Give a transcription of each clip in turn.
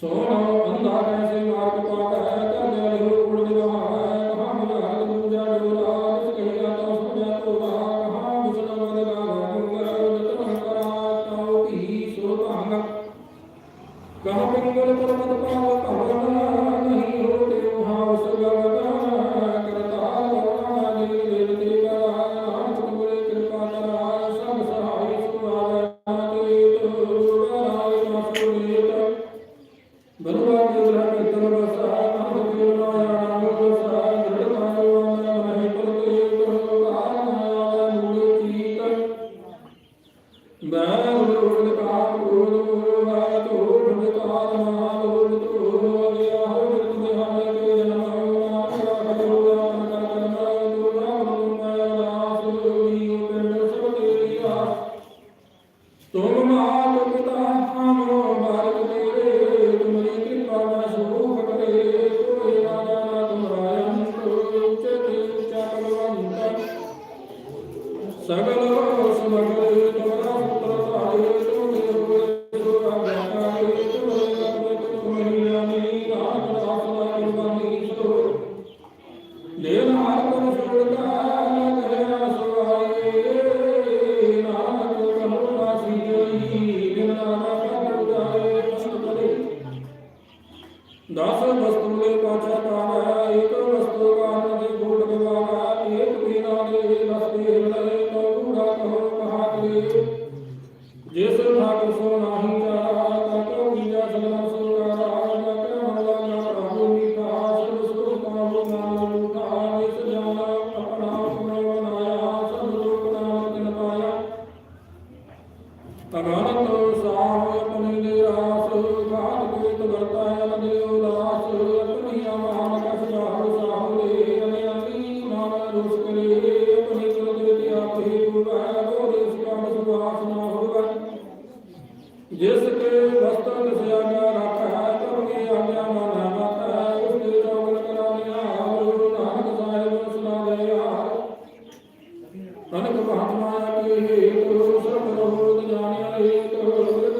ਸੋਹਣਾ ਬੰਦਾ ਕੈਸੇ ਮਾਰਗ ਪਾ ਕਰ ਧਰਦੇ ਵਾਲੇ ਹੋ ਕੁੜ ਦੇ ਬਹਾਨਾ ਕਹਾ ਮਿਲ ਹਰ ਦੂਜਾ ਜੋ ਰਾਤ ਕਹੀਆ ਮੈਂ ਗੁਰੂ ਪ੍ਰਤਾਪ ਗੁਰੂ ਵਾਤੋ ਪ੍ਰਤਾਪ Cristo, ਆਤਮਾ ਕੀ ਹੇਤੁ ਸਰਬ ਰੋਗ ਜਾਣਿਆ ਹੇਤੁ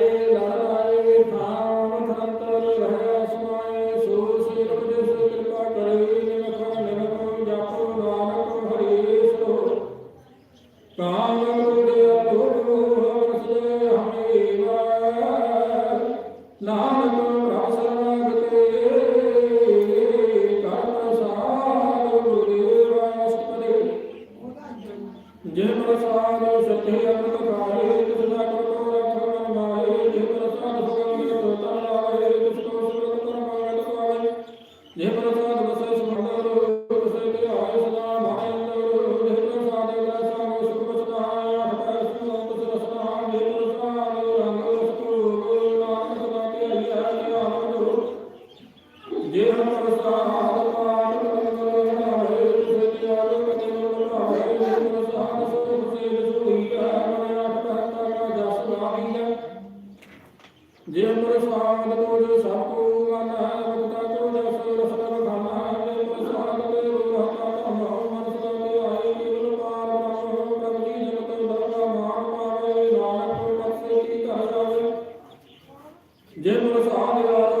Long. ਜੇ ਅਮਰ ਸਾਧ ਤੋ ਜੋ ਸਭ ਕੋ ਮਨ ਹੈ ਰੁਕਤਾ ਤੋ ਜਸ ਰਸਨਾ ਬਖਾਨਾ ਜੇ ਅਮਰ ਸਾਧ ਤੇ ਰੋਹਤਾ ਤੋ ਮਨ ਮਨ ਤੋ ਆਏ ਕੇਵਲ ਪਾਰ ਮਨੋ ਕਰਦੀ ਜਨ ਤੋ ਦਰਗਾ ਮਾਨ ਮਾਰੇ ਨਾਨਕ ਮਤ ਸੇ ਕੀ ਕਹ ਜਾਵੇ ਜੇ ਅਮਰ ਸਾਧ ਯਾਰ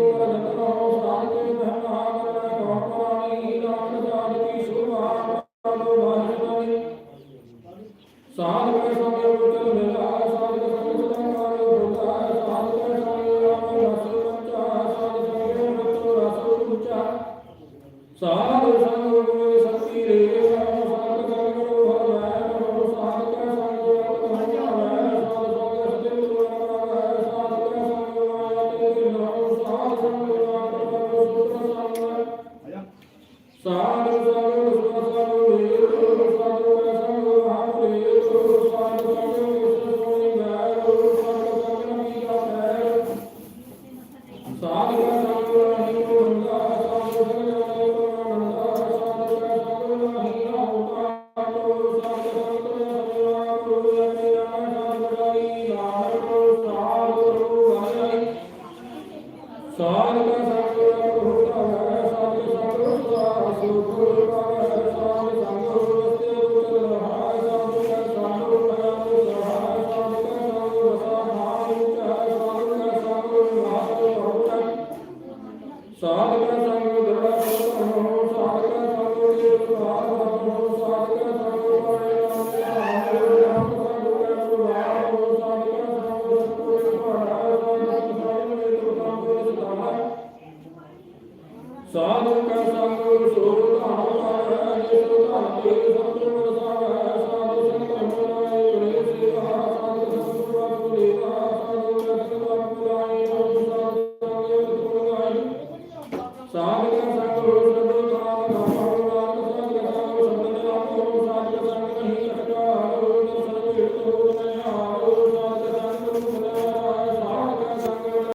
早都说